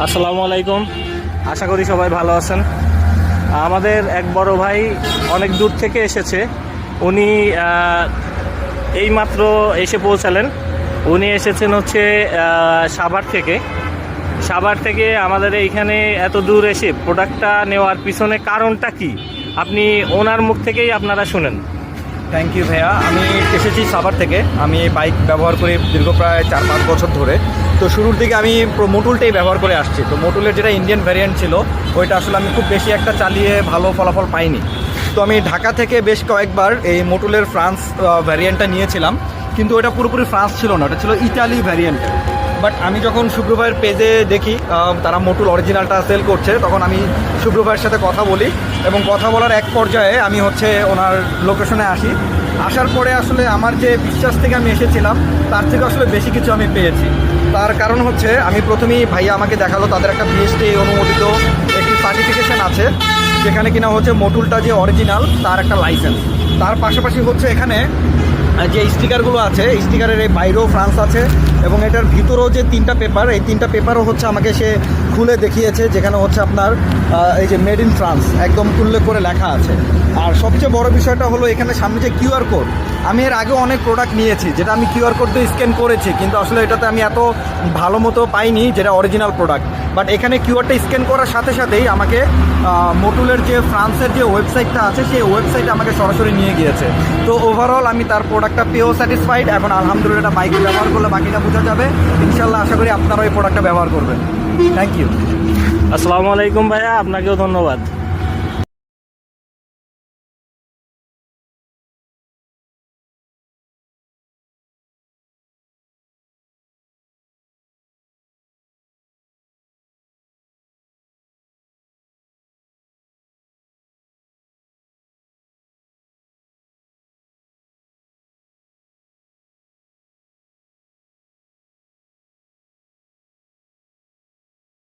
আসসালামু আলাইকুম। আশা করি সবাই ভালো আছেন। আমাদের এক বড় ভাই অনেক দূর থেকে এসেছে। উনি আহ, এইমাত্র এসে পৌঁছালেন। উনি এসেছেন হচ্ছে সাভার থেকে। সাভার থেকে আমাদের এইখানে এত দূর এসে প্রোডাক্টটা নেওয়ার পিছনে কারণটা কি? আপনি ওনার মুখ থেকেই আপনারা শুনেন। থ্যাংক ইউ ভাইয়া। আমি এসেছি সাভার থেকে। আমি বাইক ব্যবহার করি দীর্ঘ প্রায় চার পাঁচ বছর ধরে। তো শুরুর দিকে আমি মোটুলটাই ব্যবহার করে আসছি। তো মোটুলের যেটা ইন্ডিয়ান ভ্যারিয়েন্ট ছিল, ওইটা আসলে আমি খুব বেশি একটা চালিয়ে ভালো ফলাফল পাইনি। তো আমি ঢাকা থেকে বেশ কয়েকবার এই মোটুলের ফ্রান্স ভ্যারিয়েন্টটা নিয়েছিলাম। কিন্তু ওটা পুরোপুরি ফ্রান্স ছিল না। ওটা ছিল ইটালি ভ্যারিয়েন্ট বাট আমি যখন শুক্রবারের পেজে দেখি তারা মোটুল অরিজিনালটা সেল করছে, তখন আমি শুক্রবারের সাথে কথা বলি এবং কথা বলার এক পর্যায়ে আমি হচ্ছে ওনার লোকেশনে আসি। আসার পরে আসলে আমার যে বিশ্বাস থেকে আমি এসেছিলাম, তার থেকে আসলে বেশি কিছু আমি পেয়েছি। তার কারণ হচ্ছে, আমি প্রথমেই ভাইয়া আমাকে দেখাল, তাদের একটা বিএসটি অনুমোদিত একটি সার্টিফিকেশন আছে, যেখানে কিনা হচ্ছে মোটুলটা যে অরিজিনাল তার একটা লাইসেন্স তার পাশাপাশি হচ্ছে এখানে যে স্টিকারগুলো আছে স্টিকারের এই বাইরেও ফ্রান্স আছে এবং এটার ভিতরেও যে তিনটা পেপার, এই তিনটা পেপারও হচ্ছে আমাকে সে খুলে দেখিয়েছে, যেখানে হচ্ছে আপনার এই যে মেড ইন ফ্রান্স একদম উল্লেখ করে লেখা আছে। আর সবচেয়ে বড় বিষয়টা হলো এখানে সামনে যে কিউআর কোড আমি এর আগে অনেক প্রোডাক্ট নিয়েছি, যেটা আমি কিউআর কোড দিয়ে স্ক্যান করেছি, কিন্তু আসলে এটাতে আমি এত ভালো মতো পাইনি যেটা অরিজিনাল প্রোডাক্ট বাট এখানে কিউআরটা স্ক্যান করার সাথে সাথেই আমাকে মোটুলের যে ফ্রান্সের যে ওয়েবসাইটটা আছে, সেই ওয়েবসাইটে আমাকে সরাসরি নিয়ে গিয়েছে। তো ওভারঅল আমি তার প্রোডাক্টটা পেয়েও স্যাটিসফাইড এখন আলহামদুলিল্লাহ বাইকে ব্যবহার করলে বাকিটা বোঝা যাবে। ইনশাল্লাহ আশা করি আপনারা ওই প্রোডাক্টটা ব্যবহার করবেন। থ্যাংক ইউ আসসালামু আলাইকুম ভাইয়া, আপনাকেও ধন্যবাদ।